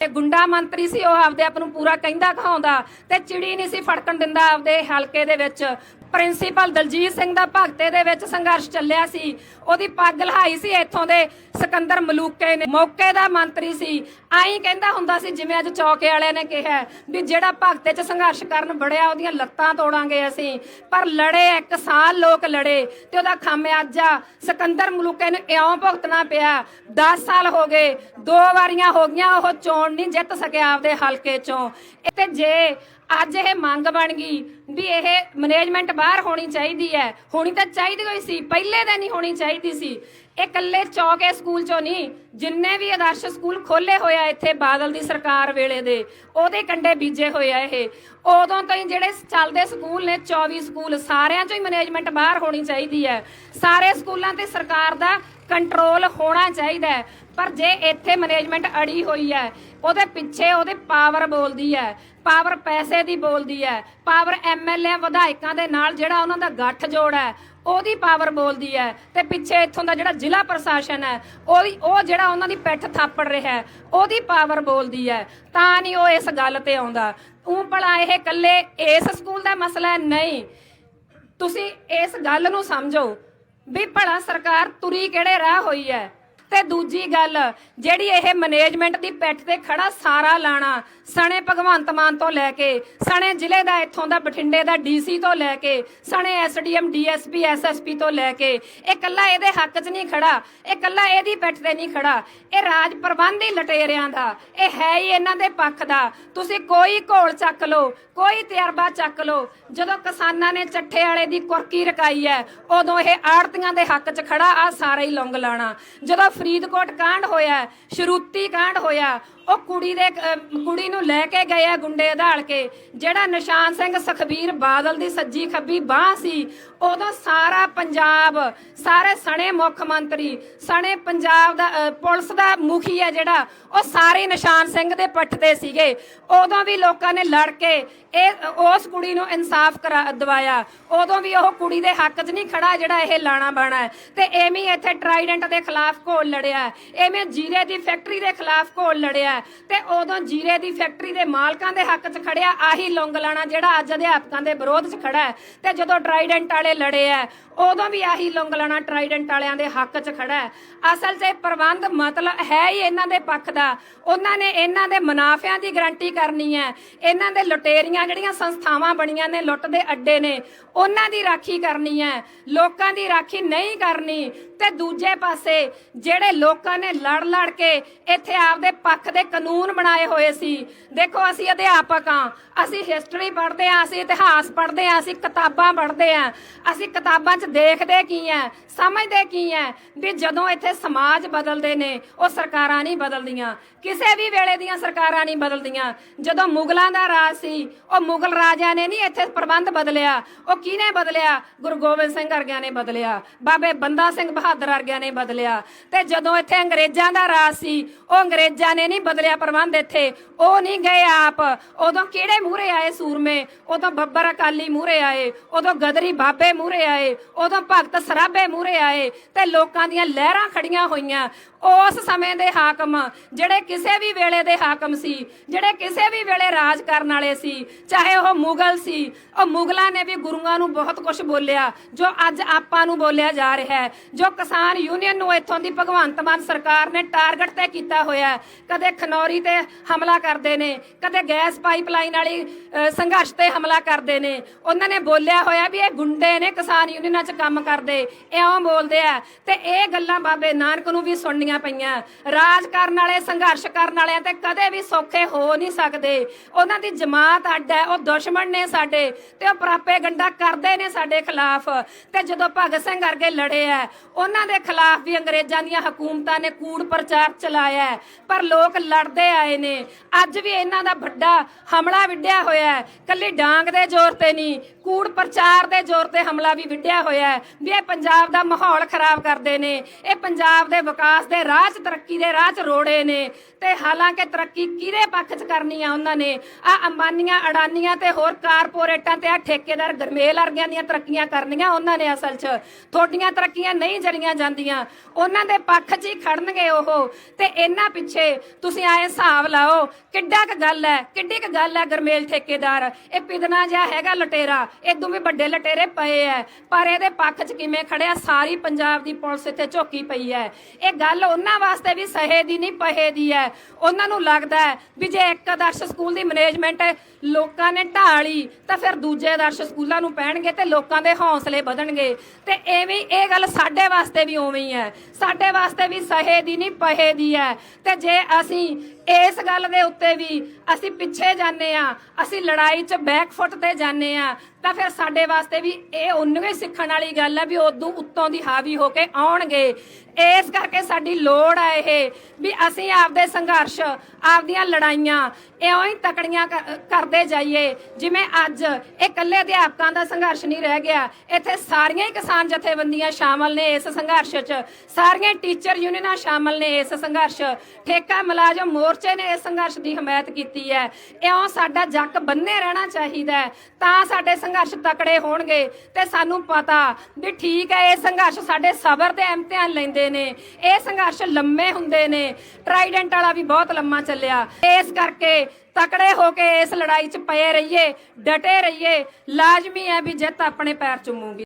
ਤੇ ਗੁੰਡਾ ਮੰਤਰੀ ਸੀ, ਉਹ ਆਪਦੇ ਆਪ ਨੂੰ ਪੂਰਾ ਕਹਿੰਦਾ ਕਹਾਉਂਦਾ ਤੇ ਚਿੜੀ ਨਹੀਂ ਸੀ ਫੜਕਣ ਦਿੰਦਾ ਆਪਦੇ ਹਲਕੇ ਦੇ ਵਿੱਚ। ਪ੍ਰਿੰਸੀਪਲ ਦਲਜੀਤ ਸਿੰਘ ਦਾ ਭਗਤੇ ਦੇ ਵਿੱਚ ਸੰਘਰਸ਼ ਚੱਲਿਆ ਸੀ। ਉਹਦੀ ਪੱਗ ਲਹਾਈ ਸੀ ਇੱਥੋਂ ਦੇ ਸਿਕੰਦਰ ਮਲੂਕੇ ਨੇ। ਮੌਕੇ ਦਾ ਮੰਤਰੀ ਸੀ। ਆਈ ਕਹਿੰਦਾ ਹੁੰਦਾ ਸੀ, ਜਿਵੇਂ ਅੱਜ ਚੌਕੇ ਵਾਲਿਆਂ ਨੇ ਕਿਹਾ ਵੀ ਜਿਹੜਾ ਭਗਤੇ 'ਚ ਸੰਘਰਸ਼ ਕਰਨ ਬੜਿਆ ਉਹਦੀਆਂ ਲੱਤਾਂ ਤੋੜਾਂਗੇ ਅਸੀਂ। ਪਰ ਲੜੇ, ਇੱਕ ਸਾਲ ਲੋਕ ਲੜੇ ਤੇ ਉਹਦਾ ਖਾਮਿਆਜਾ ਸਿਕੰਦਰ ਮਲੂਕੇ ਨੂੰ ਇਉਂ ਭੁਗਤਣਾ ਪਿਆ। 10 ਸਾਲ ਹੋ ਗਏ, ਦੋ ਵਾਰੀਆਂ ਹੋ ਗਈਆਂ, ਉਹ ਚੋਣ ਨਹੀਂ ਜਿੱਤ ਸਕਿਆ ਆਪਦੇ ਹਲਕੇ 'ਚੋਂ। ਇਹ ਤੇ ਜੇ ਅੱਜ ਇਹ ਮੰਗ ਬਣ ਗਈ ਵੀ ਇਹ ਮੈਨੇਜਮੈਂਟ ਬਾਹਰ ਹੋਣੀ ਚਾਹੀਦੀ ਹੈ। ਹੋਣੀ ਤਾਂ ਚਾਹੀਦੀ ਹੋਈ ਸੀ, ਪਹਿਲੇ ਦਿਨ ਹੀ ਹੋਣੀ ਚਾਹੀਦੀ ਸੀ। ਇਹ ਇਕੱਲੇ ਚੌਕੇ ਸਕੂਲ ਚੋਂ ਨਹੀਂ, ਜਿੰਨੇ ਵੀ ਆਦਰਸ਼ ਸਕੂਲ ਖੋਲੇ ਹੋਇਆ ਇੱਥੇ ਬਾਦਲ ਦੀ ਸਰਕਾਰ ਵੇਲੇ ਦੇ, ਉਹਦੇ ਕੰਡੇ ਬੀਜੇ ਹੋਏ ਆ ਇਹ। ਉਦੋਂ ਤੋਂ ਹੀ ਜਿਹੜੇ ਚੱਲਦੇ ਸਕੂਲ ਨੇ 24 ਸਕੂਲ, ਸਾਰਿਆਂ ਚੋਂ ਹੀ ਮੈਨੇਜਮੈਂਟ ਬਾਹਰ ਹੋਣੀ ਚਾਹੀਦੀ ਹੈ। ਸਾਰੇ ਸਕੂਲਾਂ ਤੇ ਸਰਕਾਰ ਦਾ ਕੰਟਰੋਲ ਹੋਣਾ ਚਾਹੀਦਾ ਪਰ ਜੇ ਇੱਥੇ ਮੈਨੇਜਮੈਂਟ ਅੜੀ ਹੋਈ ਹੈ, ਉਹਦੇ ਪਿੱਛੇ ਉਹਦੇ ਪਾਵਰ ਬੋਲਦੀ ਹੈ ਪਾਵਰ ਪੈਸੇ ਦੀ ਬੋਲਦੀ ਹੈ ਪਾਵਰ ਐਮਐਲਏ ਵਿਧਾਇਕਾਂ ਦੇ ਨਾਲ ਜਿਹੜਾ ਉਹਨਾਂ ਦਾ ਗੱਠ ਜੋੜ ਹੈ ਉਹਦੀ ਪਾਵਰ ਬੋਲਦੀ ਹੈ ਤੇ ਪਿੱਛੇ ਇੱਥੋਂ ਦਾ ਜਿਹੜਾ ਜ਼ਿਲ੍ਹਾ ਪ੍ਰਸ਼ਾਸਨ ਹੈ, ਉਹਦੀ ਉਹ ਜਿਹੜਾ ਉਹਨਾਂ ਦੀ ਪਿੱਠ ਥਾਪੜ ਰਿਹਾ ਹੈ, ਉਹਦੀ ਪਾਵਰ ਬੋਲਦੀ ਹੈ। ਤਾਂ ਨਹੀਂ ਉਹ ਇਸ ਗੱਲ ਤੇ ਆਉਂਦਾ। ਤੂੰ ਭਲਾ ਇਹ ਇਕੱਲੇ ਇਸ ਸਕੂਲ ਦਾ ਮਸਲਾ ਨਹੀਂ। ਤੁਸੀਂ ਇਸ ਗੱਲ ਨੂੰ ਸਮਝੋ ਵੀ ਭਲਾ ਸਰਕਾਰ ਤੁਰੀ ਕਿਹੜੇ ਰਾਹ ਹੋਈ ਹੈ? ਤੇ ਦੂਜੀ ਗੱਲ, ਜਿਹੜੀ ਇਹ ਮੈਨੇਜਮੈਂਟ ਦੀ ਪੈਠ ਤੇ ਖੜਾ ਸਾਰਾ ਲਾਣਾ, ਸਣੇ ਭਗਵੰਤ ਮਾਨ ਤੋਂ ਲੈ ਕੇ, ਸਣੇ ਜ਼ਿਲ੍ਹੇ ਦਾ ਇੱਥੋਂ ਦਾ ਬਠਿੰਡੇ ਦਾ ਡੀਸੀ ਤੋਂ ਲੈ ਕੇ, ਸਣੇ ਐਸਡੀਐਮ, ਡੀਐਸਪੀ, ਐਸਐਸਪੀ ਤੋਂ ਲੈ ਕੇ, ਇਹ ਕੱਲਾ ਇਹਦੇ ਹੱਕ 'ਚ ਨਹੀਂ ਖੜਾ, ਇਹ ਕੱਲਾ ਇਹਦੀ ਪਿੱਠ ਤੇ ਨਹੀਂ ਖੜਾ। ਇਹ ਰਾਜ ਪ੍ਰਬੰਧ ਹੀ ਲਟੇਰਿਆਂ ਦਾ, ਇਹ ਹੈ ਹੀ ਇਹਨਾਂ ਦੇ ਪੱਖ ਦਾ। ਤੁਸੀਂ ਕੋਈ ਘੋਲ ਚੱਕ ਲਓ, ਕੋਈ ਤਜਰਬਾ ਚੱਕ ਲਓ। ਜਦੋਂ ਕਿਸਾਨਾਂ ਨੇ ਚੱਠੇ ਵਾਲੇ ਦੀ ਕੁਰਕੀ ਰਕਾਈ ਹੈ, ਉਦੋਂ ਇਹ ਆੜਤੀਆਂ ਦੇ ਹੱਕ 'ਚ ਖੜਾ ਆ ਸਾਰਾ ਹੀ ਲੌਂਗ ਲਾਣਾ। ਜਦੋਂ ਫਰੀਦਕੋਟ ਕਾਂਡ ਹੋਇਆ ਸ਼ਰੂਤੀ ਕਾਂਡ ਹੋਇਆ ਉਹ ਕੁੜੀ ਦੇ ਅਹ, ਕੁੜੀ ਨੂੰ ਲੈ ਕੇ ਗਏ ਆ ਗੁੰਡੇ ਅਧਾਲ ਕੇ। ਜਿਹੜਾ ਨਿਸ਼ਾਨ ਸਿੰਘ ਸੁਖਬੀਰ ਬਾਦਲ ਦੀ ਸੱਜੀ ਖੱਬੀ ਬਾਹ ਸੀ ਉਦੋਂ ਸਾਰਾ ਪੰਜਾਬ ਸਾਰੇ ਸਣੇ ਮੁੱਖ ਮੰਤਰੀ ਸਣੇ ਪੰਜਾਬ ਦਾ ਅਹ, ਪੁਲਿਸ ਦਾ ਮੁਖੀ ਹੈ ਜਿਹੜਾ ਉਹ ਸਾਰੇ ਨਿਸ਼ਾਨ ਸਿੰਘ ਦੇ ਪੱਠ ਤੇ ਸੀਗੇ। ਉਦੋਂ ਵੀ ਲੋਕਾਂ ਨੇ ਲੜ ਕੇ ਇਹ ਉਸ ਕੁੜੀ ਨੂੰ ਇਨਸਾਫ ਕਰਾ ਦਵਾਇਆ। ਉਦੋਂ ਵੀ ਉਹ ਕੁੜੀ ਦੇ ਹੱਕ 'ਚ ਨਹੀਂ ਖੜਾ ਜਿਹੜਾ ਇਹ ਲਾਣਾ ਬਾਣਾ ਹੈ। ਤੇ ਐਵੇਂ ਹੀ ਇੱਥੇ ਟਰਾਈਡੈਂਟ ਦੇ ਖਿਲਾਫ ਘੋਲ ਲੜਿਆ। ਐਵੇਂ ਜੀਰੇ ਦੀ ਫੈਕਟਰੀ ਦੇ ਖਿਲਾਫ ਘੋਲ ਲੜਿਆ। ਤੇ ਉਦੋਂ ਜੀਰੇ ਦੀ ਫੈਕਟਰੀ ਦੇ ਮਾਲਕਾਂ ਦੇ ਹੱਕ 'ਚ ਖੜਿਆ ਆਹੀ ਲੌਂਗ ਲਾਣਾ ਜਿਹੜਾ ਅੱਜ ਅਧਿਆਪਕਾਂ ਦੇ ਵਿਰੋਧ 'ਚ ਖੜਾ ਹੈ। ਤੇ ਜਦੋਂ ਟਰਾਈਡੈਂਟ ਵਾਲੇ ਲੜੇ ਆ ਉਦੋਂ ਵੀ ਆਹੀ ਲੌਂਗ ਲਾਣਾ ਟਰਾਈਡੈਂਟ ਵਾਲਿਆਂ ਦੇ ਹੱਕ 'ਚ ਖੜਾ ਹੈ। ਅਸਲ 'ਚ ਇਹ ਪ੍ਰਬੰਧ ਮਤਲਬ ਹੈ ਹੀ ਇਹਨਾਂ ਦੇ ਪੱਖ ਦਾ। ਉਹਨਾਂ ਨੇ ਇਹਨਾਂ ਦੇ ਮੁਨਾਫਿਆਂ ਦੀ ਗਾਰੰਟੀ ਕਰਨੀ ਹੈ। ਇਹਨਾਂ ਦੇ ਲੁਟੇਰੀਆਂ ਜਿਹੜੀਆਂ ਸੰਸਥਾਵਾਂ ਬਣੀਆਂ ਨੇ ਲੁੱਟ ਦੇ ਅੱਡੇ ਨੇ, ਉਹਨਾਂ ਦੀ ਰਾਖੀ ਕਰਨੀ ਹੈ। ਲੋਕਾਂ ਦੀ ਰਾਖੀ ਨਹੀਂ ਕਰਨੀ। ਤੇ ਦੂਜੇ ਪਾਸੇ ਜਿਹੜੇ ਲੋਕਾਂ ਨੇ ਲੜ ਲੜ ਕੇ ਇੱਥੇ ਆਪਦੇ ਪੱਖ ਦੇ ਕਾਨੂੰਨ ਬਣਾਏ ਹੋਏ ਸੀ। ਦੇਖੋ, ਅਸੀਂ ਅਧਿਆਪਕ ਆ ਅਸੀਂ ਹਿਸਟਰੀ ਪੜ੍ਹਦੇ ਆ ਅਸੀਂ ਇਤਿਹਾਸ ਪੜ੍ਹਦੇ ਆ ਅਸੀਂ ਕਿਤਾਬਾਂ ਪੜ੍ਹਦੇ ਆ ਅਸੀਂ ਕਿਤਾਬਾਂ 'ਚ ਦੇਖਦੇ ਕੀ ਆ ਸਮਝਦੇ ਕੀ ਆ ਵੀ ਜਦੋਂ ਇੱਥੇ ਸਮਾਜ ਬਦਲਦੇ ਨੇ, ਉਹ ਸਰਕਾਰਾਂ ਨਹੀਂ ਬਦਲਦੀਆਂ। ਕਿਸੇ ਵੀ ਵੇਲੇ ਦੀਆਂ ਸਰਕਾਰਾਂ ਨਹੀਂ ਬਦਲਦੀਆਂ। ਜਦੋਂ ਮੁਗਲਾਂ ਦਾ ਰਾਜ ਸੀ, ਉਹ ਮੁਗਲ ਰਾਜਿਆਂ ਨੇ ਨਹੀਂ ਇੱਥੇ ਪ੍ਰਬੰਧ ਬਦਲਿਆ। ਉਹ ਕਿਹਨੇ ਬਦਲਿਆ? ਗੁਰੂ ਗੋਬਿੰਦ ਸਿੰਘ ਵਰਗਿਆਂ ਨੇ ਬਦਲਿਆ। ਬਾਬੇ ਬੰਦਾ ਸਿੰਘ ਬਹਾਦਰ ਵਰਗਿਆਂ ਨੇ ਬਦਲਿਆ। ਤੇ ਜਦੋਂ ਇੱਥੇ ਅੰਗਰੇਜ਼ਾਂ ਦਾ ਰਾਜ ਸੀ, ਉਹ ਅੰਗਰੇਜ਼ਾਂ ਨੇ ਨਹੀਂ ਬਦਲਿਆ ਪ੍ਰਬੰਧ ਇੱਥੇ। ਉਹ ਨਹੀਂ ਗਏ ਆਪ। ਉਦੋਂ ਕਿਹੜੇ ਮੂਹਰੇ ਆਏ ਸੂਰਮੇ? ਉਦੋਂ ਬੱਬਰ ਅਕਾਲੀ ਮੂਹਰੇ ਆਏ, ਉਦੋਂ ਗਦਰੀ ਬਾਬੇ ਮੂਹਰੇ ਆਏ, ਉਦੋਂ ਭਗਤ ਸਰਾਭੇ ਮੂਹਰੇ ਆਏ ਤੇ ਲੋਕਾਂ ਦੀਆਂ ਲਹਿਰਾਂ ਖੜੀਆਂ ਹੋਈਆਂ। ਉਸ ਸਮੇਂ ਦੇ ਹਾਕਮ, ਜਿਹੜੇ ਕਿਸੇ ਵੀ ਵੇਲੇ ਦੇ ਹਾਕਮ ਸੀ, ਜਿਹੜੇ ਕਿਸੇ ਵੀ ਵੇਲੇ ਰਾਜ ਕਰਨ ਵਾਲੇ ਸੀ, ਚਾਹੇ ਉਹ ਮੁਗਲ ਸੀ, ਉਹ ਮੁਗਲਾਂ ਨੇ ਵੀ ਗੁਰੂਆਂ ਨੂੰ ਬਹੁਤ ਕੁਝ ਬੋਲਿਆ, ਜੋ ਅੱਜ ਆਪਾਂ ਨੂੰ ਬੋਲਿਆ ਜਾ ਰਿਹਾ ਹੈ, ਜੋ ਕਿਸਾਨ ਯੂਨੀਅਨ ਨੂੰ ਇੱਥੋਂ ਦੀ ਭਗਵੰਤ ਮਾਨ ਸਰਕਾਰ ਨੇ ਟਾਰਗੇਟ ਤੇ ਕੀਤਾ ਹੋਇਆ ਕਦੇ ਖਨੌਰੀ ਤੇ ਹਮਲਾ ਕਰਦੇ ਨੇ ਕਦੇ ਗੈਸ ਪਾਈਪਲਾਈਨ ਵਾਲੀ ਸੰਘਰਸ਼ ਤੇ ਹਮਲਾ ਕਰਦੇ ਨੇ। ਉਹਨਾਂ ਨੇ ਬੋਲਿਆ ਹੋਇਆ ਵੀ ਇਹ ਗੁੰਡੇ ਨੇ ਕਿਸਾਨ ਯੂਨੀਅਨਾਂ 'ਚ ਕੰਮ ਕਰਦੇ। ਇਉਂ ਬੋਲਦੇ ਆ। ਤੇ ਇਹ ਗੱਲਾਂ ਬਾਬੇ ਨਾਨਕ ਨੂੰ ਵੀ ਸੁਣਨੀਆਂ ਪਈਆਂ। ਰਾਜ ਕਰਨ ਵਾਲੇ, ਸੰਘਰਸ਼ ਕਰਨ ਵਾਲਿਆਂ ਤੇ ਕਦੇ ਵੀ ਸੌਖੇ ਹੋ ਨਹੀਂ ਸਕਦੇ। ਉਹਨਾਂ ਦੀ ਜਮਾਤ ਅੱਡ ਹੈ, ਉਹ ਦੁਸ਼ਮਣ ਨੇ ਸਾਡੇ ਤੇ ਉਹ ਪ੍ਰਾਪੇ ਗੰਡਾ ਕਰਦੇ ਨੇ ਸਾਡੇ ਖਿਲਾਫ। ਤੇ ਜਦੋਂ ਭਗਤ ਸਿੰਘ ਵਰਗੇ ਲੜੇ ਆ, ਉਹਨਾਂ ਦੇ ਖਿਲਾਫ ਵੀ ਅੰਗਰੇਜ਼ਾਂ ਦੀਆਂ ਹਕੂਮਤਾਂ ਨੇ ਕੂੜ ਪ੍ਰਚਾਰ ਚਲਾਇਆ ਪਰ ਲੋਕ ਲੜਦੇ ਆਏ ਨੇ। ਅੱਜ ਵੀ ਇਹਨਾਂ ਦਾ ਵੱਡਾ ਹਮਲਾ ਵਿੱਢਿਆ ਹੋਇਆ ਹੈ। ਕੱਲੀ ਡਾਂਗ ਦੇ ਜ਼ੋਰ ਤੇ ਨਹੀਂ ਕੂੜ ਪ੍ਰਚਾਰ ਦੇ ਜ਼ੋਰ ਤੇ ਹਮਲਾ ਵੀ ਵਿੱਢਿਆ ਹੋਇਆ ਹੈ। ਵੀ ਇਹ ਪੰਜਾਬ ਦਾ ਮਾਹੌਲ ਖਰਾਬ ਕਰਦੇ ਨੇ। ਇਹ ਪੰਜਾਬ ਦੇ ਵਿਕਾਸ ਦੇ ਰਾਹ 'ਚ ਤਰੱਕੀ ਦੇ ਰਾਹ 'ਚ ਰੋੜੇ ਨੇ। ਤੇ ਹਾਲਾਂਕਿ ਤਰੱਕੀ ਕਿਹਦੇ ਪੱਖ 'ਚ ਕਰਨੀ ਆ ਉਹਨਾਂ ਨੇ? ਆ ਅੰਬਾਨੀਆਂ, ਅਡਾਨੀਆਂ ਤੇ ਹੋਰ ਕਾਰਪੋਰੇਟਾਂ ਤੇ ਆ ਠੇਕੇਦਾਰ ਗਰਮੇਲ ਵਰਗਿਆਂ ਦੀਆਂ ਤਰੱਕੀਆਂ ਕਰਨੀਆਂ ਉਹਨਾਂ ਨੇ ਅਸਲ 'ਚ। ਥੋਡੀਆਂ ਤਰੱਕੀਆਂ ਨਹੀਂ ਜਰੀਆਂ ਜਾਂਦੀਆਂ। ਉਹਨਾਂ ਦੇ ਪੱਖ 'ਚ ਹੀ ਖੜਨਗੇ ਉਹ। ਤੇ ਇਹਨਾਂ ਪਿੱਛੇ ਤੁਸੀਂ ਆਏ ਹਿਸਾਬ ਲਾਓ, ਕਿੱਡਾ ਕ ਗੱਲ ਹੈ, ਕਿੱਡੀ ਕ ਗੱਲ ਹੈ ਗਰਮੇਲ ਠੇਕੇਦਾਰ? ਇਹ ਪਿਦਨਾ ਜਿਹਾ ਹੈਗਾ ਲਟੇਰਾ। ਇਦੋਂ ਵੀ ਵੱਡੇ ਲਟੇਰੇ ਪਏ ਐ। ਪਰ ਇਹਦੇ ਪੱਖ 'ਚ ਕਿਵੇਂ ਖੜਿਆ? ਸਾਰੀ ਪੰਜਾਬ ਦੀ ਪੁਲਿਸ ਇੱਥੇ ਝੋਕੀ ਪਈ ਐ। ਇਹ ਗੱਲ ਉਹਨਾਂ ਵਾਸਤੇ ਵੀ ਸਹੇ ਦੀ ਨਹੀਂ ਪਹੇ ਦੀ ਐ। ਉਹਨਾਂ ਨੂੰ ਲੱਗਦਾ ਹੈ ਵੀ ਜੇ ਇੱਕ ਆਦਰਸ਼ ਸਕੂਲ ਦੀ ਮੈਨੇਜਮੈਂਟ ਲੋਕਾਂ ਨੇ ਢਾਲੀ, ਤਾਂ ਫਿਰ ਦੂਜੇ ਆਦਰਸ਼ ਸਕੂਲਾਂ ਨੂੰ ਪੈਣਗੇ ਤੇ ਲੋਕਾਂ ਦੇ ਹੌਸਲੇ ਵਧਣਗੇ। ਤੇ ਐਵੇਂ ਇਹ ਗੱਲ ਸਾਡੇ ਵਾਸਤੇ ਵੀ ਉਵੇਂ ਹੀ ਹੈ ਸਾਡੇ ਵਾਸਤੇ ਵੀ ਸਹੇ ਦੀ ਨਹੀਂ ਪਹੇ ਦੀ ਹੈ ਤੇ ਜੇ ਅਸੀਂ ਇਸ ਗੱਲ ਦੇ ਉੱਤੇ ਵੀ ਅਸੀਂ ਪਿੱਛੇ ਜਾਂਦੇ ਆ ਅਸੀਂ ਲੜਾਈ 'ਚ ਬੈਕ ਫੁੱਟ ਤੇ ਜਾਂਦੇ ਆ ਤਾਂ ਫਿਰ ਸਾਡੇ ਵਾਸਤੇ ਵੀ ਇਹ ਉਨੀ ਹੀ ਸਿੱਖਣ ਵਾਲੀ ਗੱਲ ਹੈ ਵੀ ਉਦੋਂ ਉੱਤੋਂ ਦੀ ਹਾਵੀ ਹੋ ਕੇ ਆਉਣਗੇ। ਇਸ ਕਰਕੇ ਸਾਡੀ ਲੋੜ ਹੈ ਇਹ ਵੀ ਅਸੀਂ ਆਪਦੇ ਸੰਘਰਸ਼, ਆਪਦੀਆਂ ਲੜਾਈਆਂ ਇਉਂ ਹੀ ਤਕੜੀਆਂ ਕਰਦੇ ਜਾਈਏ। ਜਿਵੇਂ ਅੱਜ ਇਹ ਇਕੱਲੇ ਅਧਿਆਪਕਾਂ ਦਾ ਸੰਘਰਸ਼ ਨਹੀਂ ਰਹਿ ਗਿਆ, ਇੱਥੇ ਸਾਰੀਆਂ ਹੀ ਕਿਸਾਨ ਜਥੇਬੰਦੀਆਂ ਸ਼ਾਮਲ ਨੇ ਇਸ ਸੰਘਰਸ਼ 'ਚ। ਸਾਰੀਆਂ ਟੀਚਰ ਯੂਨੀਅਨਾਂ ਸ਼ਾਮਲ ਨੇ ਇਸ ਸੰਘਰਸ਼। ਠੇਕਾ ਮੁਲਾਜ਼ਮ ਮੋਰਚੇ ਨੇ ਇਸ ਸੰਘਰਸ਼ ਦੀ ਹਮਾਇਤ ਕੀਤੀ ਹੈ। ਇਉਂ ਸਾਡਾ ਜੱਕ ਬੰਨੇ ਰਹਿਣਾ ਚਾਹੀਦਾ ਤਾਂ ਸਾਡੇ ਸੰਘਰਸ਼ ਤਕੜੇ ਹੋਣਗੇ ਤੇ ਸਾਨੂੰ ਪਤਾ ਵੀ ਠੀਕ ਹੈ, ਇਹ ਸੰਘਰਸ਼ ਸਾਡੇ ਸਬਰ ਤੇ ਇਮਤਿਹਾਨ ਲੈਂਦੇ ਨੇ। ਇਹ ਸੰਘਰਸ਼ ਲੰਮੇ ਹੁੰਦੇ ਨੇ। ਟਰਾਈਡੈਂਟ ਵਾਲਾ ਵੀ ਬਹੁਤ ਲੰਮਾ ਚੱਲਿਆ। ਇਸ ਕਰਕੇ ਤਕੜੇ ਹੋ ਕੇ ਇਸ ਲੜਾਈ 'ਚ ਪਏ ਰਹੀਏ, ਡਟੇ ਰਹੀਏ, ਲਾਜ਼ਮੀ ਹੈ ਵੀ ਜਿੱਤ ਆਪਣੇ ਪੈਰ ਚੁੰਮੂਗੀ।